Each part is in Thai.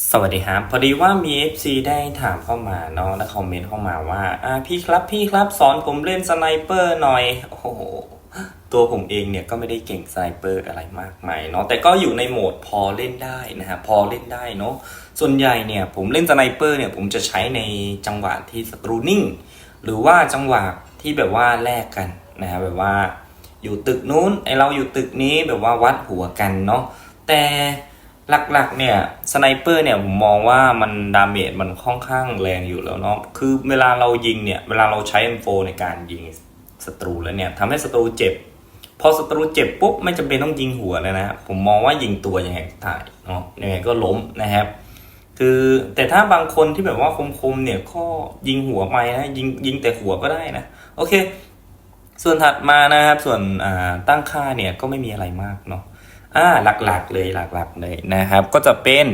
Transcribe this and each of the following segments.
สวัสดีครับ พอดีว่ามี FC ได้ถามเข้ามาเนาะและคอมเมนต์เข้ามาว่าอ่าพี่ครับพี่ครับสอนผมเล่นสไนเปอร์หน่อยโอ้โหตัวผมเองเนี่ยก็ไม่ได้เก่งสไนเปอร์อะไรมากมายเนาะแต่ก็อยู่ในโหมดพอเล่นได้นะฮะพอเล่นได้เนาะส่วนใหญ่เนี่ยผมเล่นสไนเปอร์เนี่ยผมจะใช้ในจังหวะที่ศัตรูนิ่งหรือว่าจังหวะที่แบบว่าแลกกันนะฮะแบบว่าอยู่ตึกนู้นไอเราอยู่ตึกนี้แบบว่าวัดหัวกันเนาะแต่ หลักๆ เนี่ยสไนเปอร์เนี่ยผมมองว่ามันดาเมจมันค่อนข้างแรงอยู่แล้วเนาะคือเวลาเรายิงเนี่ย เวลาเราใช้ M4 ในการยิงศัตรูแล้วเนี่ยทำให้ศัตรูเจ็บ พอศัตรูเจ็บปุ๊บไม่จำเป็นต้องยิงหัวเลยนะผมมองว่ายิงตัวยังไงก็ตายเนาะยังไงก็ล้มนะครับ คือแต่ถ้าบางคนที่แบบว่าคมๆเนี่ยก็ยิงหัวไปนะยิงยิงแต่หัวก็ได้นะโอเค ส่วนถัดมานะครับส่วนตั้งค่าเนี่ยก็ไม่มีอะไรมากเนาะ อ่าหลักๆเลยหลักๆเลยนะครับ ก็จะเป็น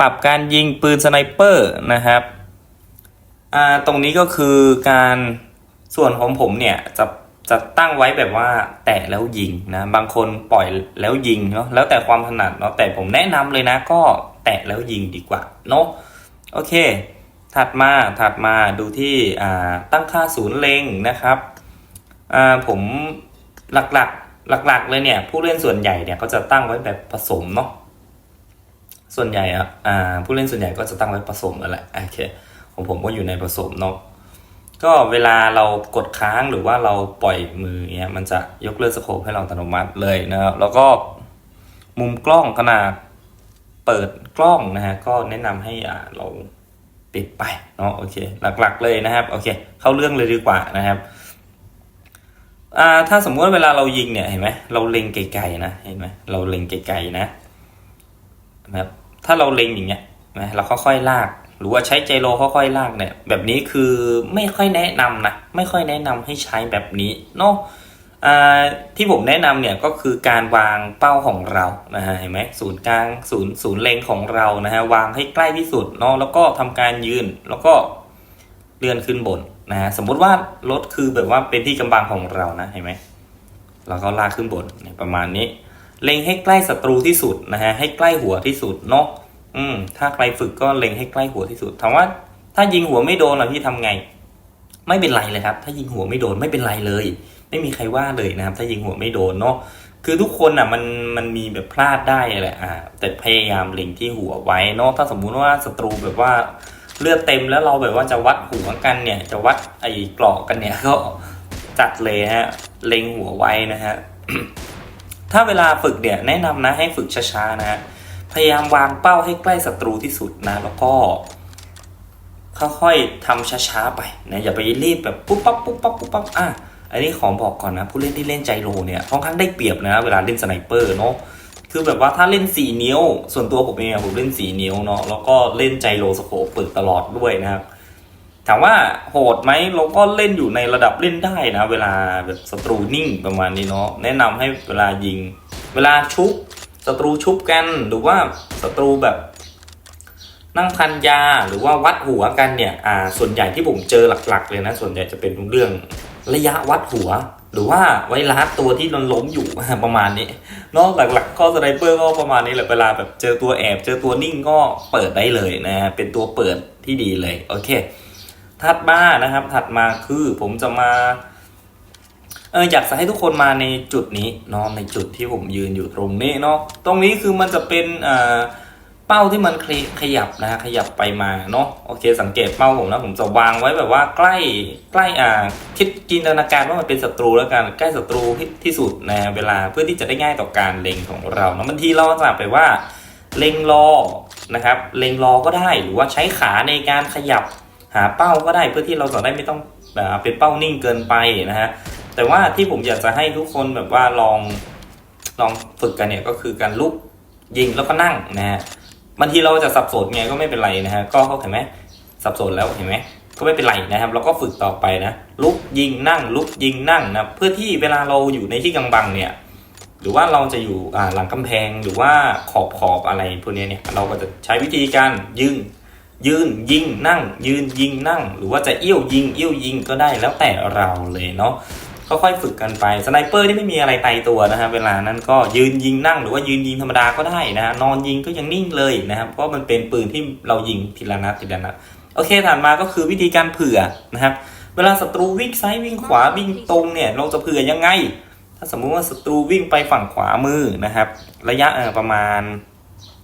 ปรับการยิงปืนสไนเปอร์นะครับอ่าตรงนี้ก็คือการส่วนของผมเนี่ยจะจะตั้งไว้แบบว่าแตะแล้วยิงนะบางคนปล่อยแล้วยิงเนาะแล้วแต่ความถนัดเนาะแต่ผมแนะนำเลยนะ ก็แตะแล้วยิงดีกว่าเนาะโอเค ถัดมาถัดมาดูที่อ่าตั้งค่าศูนย์เล็งนะครับอ่าผมหลักๆ หลักๆ เลยเนี่ย ผู้เล่นส่วนใหญ่เนี่ยก็จะตั้งไว้แบบผสมเนาะส่วนใหญ่อะอ่าผู้เล่นส่วนใหญ่ก็จะตั้งไว้ผสมนั่นแหละโอเคของผมก็อยู่ในผสมเนาะก็เวลาเรากดค้างหรือว่าเราปล่อยมือเนี่ยมันจะยกเลิกสโคปให้เราอัตโนมัติเลยนะครับแล้วก็มุมกล้องขนาดเปิดกล้องนะฮะก็แนะนำให้อ่าเราปิดไปเนาะโอเค หลักๆเลยนะครับโอเค เข้าเรื่องเลยดีกว่านะครับ อ่าถ้าสมมติเวลาเรายิงเนี่ยเห็นไหมเราเล็งไกลๆนะเห็นไหมเราเล็งไกลๆนะนะครับถ้าเราเล็งอย่างเงี้ยนะเราค่อยๆลาก หรือว่าใช้ใจโลค่อยๆลากเนี่ย แบบนี้คือไม่ค่อยแนะนำนะไม่ค่อยแนะนำให้ใช้แบบนี้เนาะที่ผมแนะนำเนี่ยก็คือการวางเป้าของเรานะฮะเห็นไหมศูนย์กลางศูนย์ศูนย์เล็งของเรานะฮะวางให้ใกล้ที่สุดเนาะแล้วก็ทำการยืนแล้วก็ เลื่อนขึ้นบนนะฮะสมมุติว่ารถคือแบบว่าเป็นที่กำบังของเรานะเห็นไหมเราก็ลากขึ้นบนนประมาณนี้ เล็งให้ใกล้ศัตรูที่สุดนะฮะให้ใกล้หัวที่สุดเนาะอืม ถ้าใครฝึกก็เล็งให้ใกล้หัวที่สุดถามว่า ถ้ายิงหัวไม่โดนล่ะพี่ทำไง ไม่เป็นไรเลยครับ ถ้ายิงหัวไม่โดนไม่เป็นไรเลย ไม่มีใครว่าเลยนะครับ ถ้ายิงหัวไม่โดนเนาะคือทุกคนอะมันมันมีแบบพลาดได้แหละอ่าแต่พยายามเล็งที่หัวไว้เนาะถ้าสมมุติว่าศัตรูแบบว่า เลือดเต็มแล้วเราแบบว่าจะวัดหัวกันเนี่ย จะวัดไอ้กรอกกันเนี่ยก็จัดเลยฮะเล็งหัวไว้นะฮะถ้าเวลาฝึกเนี่ยแนะนำนะให้ฝึกช้าๆนะ พยายามวางเป้าให้ใกล้ศัตรูที่สุดนะ แล้วก็ค่อยๆทำช้าๆไปนะอย่าไปรีบแบบปุ๊บปั๊บปุ๊บปั๊บปุ๊บปั๊บอะอันนี้ขอบอกก่อนนะ ผู้เล่นที่เล่นใจโลเนี่ยค่อนข้างได้เปรียบนะ เวลาเล่นสไนเปอร์เนาะ คือแบบว่าถ้าเล่น 4 นิ้ว ส่วนตัวผมเองผมเล่น 4 นิ้วเนาะแล้วก็เล่นใจโลสโคปฝึกตลอดด้วยนะครับถามว่าโหดไหมเราก็เล่นอยู่ในระดับเล่นได้นะ เวลาแบบศัตรูนิ่งประมาณนี้เนาะแนะนำให้เวลายิง เวลาชุบศัตรูชุบกันหรือว่าศัตรูแบบนั่งพันยาหรือว่าวัดหัวกันเนี่ยอ่าส่วนใหญ่ที่ผมเจอหลักๆ เลยนะ ส่วนใหญ่จะเป็นเรื่องระยะวัดหัว หรือว่าไว้ลัดตัวที่มันล้มอยู่ประมาณนี้นอกหลักๆก็สไนเปอร์ก็ประมาณนี้แหละเวลาแบบเจอตัวแอบ เจอตัวนิ่งก็เปิดได้เลยนะฮะเป็นตัวเปิดที่ดีเลยโอเค ถัดมานะครับ ถัดมาคือผมจะมาเอออยากจะให้ทุกคนมาในจุดนี้เนาะในจุดที่ผมยืนอยู่ตรงนี้เนาะตรงนี้คือมันจะเป็นอ่า เป้าที่มันขยับนะฮะขยับไปมาเนาะโอเค สังเกตเป้าผมนะผมจะวางไว้แบบว่าใกล้ใกล้อ่าคิดจินตนาการว่ามันเป็นศัตรูแล้วกันใกล้ศัตรูที่ที่สุดนะเวลาเพื่อที่จะได้ง่ายต่อการเล็งของเราเนาะบางทีเราจะไปว่าเล็งรอนะครับเล็งรอก็ได้หรือว่าใช้ขาในการขยับหาเป้าก็ได้เพื่อที่เราจะได้ไม่ต้องอ่าเป็นเป้านิ่งเกินไปนะฮะแต่ว่าที่ผมอยากจะให้ทุกคนแบบว่าลองลองฝึกกันเนี่ยก็คือการลุกยิงแล้วก็นั่งนะฮะ บางทีเราจะสับสนไงก็ไม่เป็นไรนะฮะก็เขาเห็นไหมสับสนแล้วเห็นไหมก็ไม่เป็นไรนะครับ เราก็ฝึกต่อไปนะลุกยิงนั่ง ลุกยิงนั่งนะเพื่อที่เวลาเราอยู่ในที่กำบังเนี่ยหรือว่าเราจะอยู่หลังกำแพงหรือว่าขอบขอบอะไรพวกนี้เนี่ยเราก็จะใช้วิธีการยืนยืนยิงนั่ง ยืนยิงนั่ง หรือว่าจะเอี้ยวยิงเอี้ยวยิงก็ได้แล้วแต่เราเลยเนาะ ค่อยๆฝึกกันไปสไนเปอร์ที่ไม่มีอะไรไตายตัวนะฮะเวลานั้นก็ยืนยิงนั่งหรือว่ายืนยิงธรรมดาก็ได้นะฮะนอนยิงก็ยังนิ่งเลยนะครับเพราะมันเป็นปืนที่เรายิงทีละนัดทีละนัดโอเคถัดมาก็คือวิธีการเผื่อนะครับเวลาศัตรูวิ่งซ้ายวิ่งขวาวิ่งตรงเนี่ยเราจะเผื่อยังไง ถ้าสมมุติว่าศัตรูวิ่งไปฝั่งขวามือนะครับ ระยะประมาณ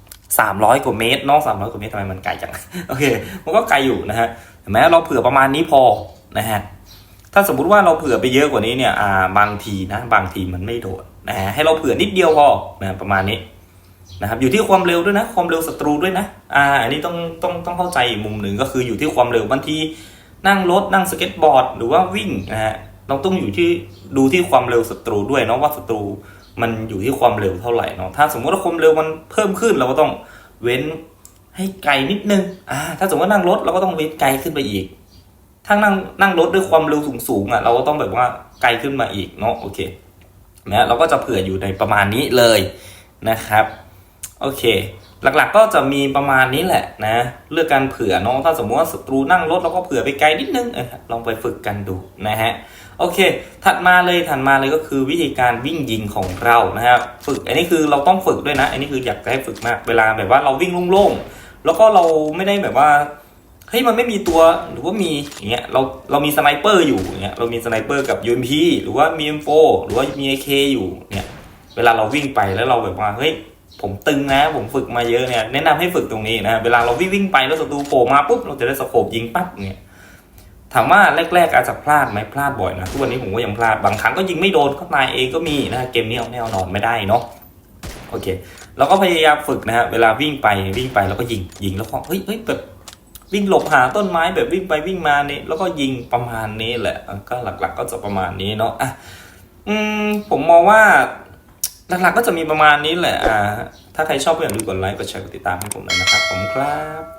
300 กว่าเมตรนอก300 กว่าเมตรทำไมมันไกลจังโอเค มันก็ไกลอยู่นะฮะเห็นไหมเราเผื่อประมาณนี้พอนะฮะ ถ้าสมมุติว่าเราเผื่อไปเยอะกว่านี้เนี่ยอ่าบางทีนะบางทีมันไม่โดดนะฮะให้เราเผื่อนิดเดียวพอนะประมาณนี้นะครับอยู่ที่ความเร็วด้วยนะ ความเร็วศัตรูด้วยนะอ่าอันนี้ต้องต้องต้องเข้าใจอีกมุมหนึ่งก็คืออยู่ที่ความเร็วบางทีนั่งรถนั่งสเก็ตบอร์ด หรือว่าวิ่งนะฮะเราต้องอยู่ที่ดูที่ความเร็วศัตรูด้วยเนาะว่าศัตรูมันอยู่ที่ความเร็วเท่าไหร่เนาะถ้าสมมติว่าความเร็วมันเพิ่มขึ้นเราก็ต้องเว้นให้ไกลนิดนึงอ่าถ้าสมมติว่านั่งรถเราก็ต้องเว้นไกลขึ้นไปอีก ถ้านั่งนั่งรถด้วยความเร็วสูงๆอะเราก็ต้องแบบว่าไกลขึ้นมาอีกเนาะโอเคนะเราก็จะเผื่ออยู่ในประมาณนี้เลยนะครับโอเค หลักๆก็จะมีประมาณนี้แหละนะเลือกการเผื่อเนาะถ้าสมมติว่าศัตรูนั่งรถเราก็เผื่อไปไกลนิดนึงเออลองไปฝึกกันดูนะฮะโอเค ถัดมาเลยถัดมาเลยก็คือวิธีการวิ่งยิงของเรานะครับฝึกอันนี้คือเราต้องฝึกด้วยนะ อันนี้คืออยากให้ฝึกมากเวลาแบบว่าเราวิ่งโล่งๆแล้วก็เราไม่ได้แบบว่า เฮ้ยมันไม่มีตัวหรือว่ามีอย่างเงี้ยเราเรามีสไนเปอร์อยู่อย่างเงี้ยเรามีสไนเปอร์กับ UMP หรือว่ามี M4 หรือว่ามี AK อยู่เนี่ยเวลาเราวิ่งไปแล้วเราแบบว่าเฮ้ยผมตึงนะ ผมฝึกมาเยอะเนี่ยแนะนำให้ฝึกตรงนี้นะเวลาเราวิ่งวิ่งไปแล้วศัตรูโผล่มาปุ๊บเราจะได้สโคบยิงปั๊บเนี่ยถามว่าแรกๆอาจจะพลาดไหมพลาดบ่อยนะทุกวันนี้ผมก็ยังพลาดบางครั้งก็ยิงไม่โดนก็ตายเองก็มีนะเกมนี้เอาแน่นอนไม่ได้เนาะโอเคเราก็พยายามฝึกนะฮะเวลาวิ่งไปวิ่งไปแล้วก็ยิงยิงแล้วก็เฮ้ยเฮ้ยแบบ วิ่งหลบหาต้นไม้แบบวิ่งไปวิ่งมานี่แล้วก็ยิงประมาณนี้แหละ ก็หลักๆ ก็จะประมาณนี้เนาะอะอืมผมมองว่าหลักๆก็จะมีประมาณนี้แหละอ่าถ้าใครชอบก็อย่าลืมกดไลค์กดแชร์กดติดตามให้ผมด้วยนะครับผมครับ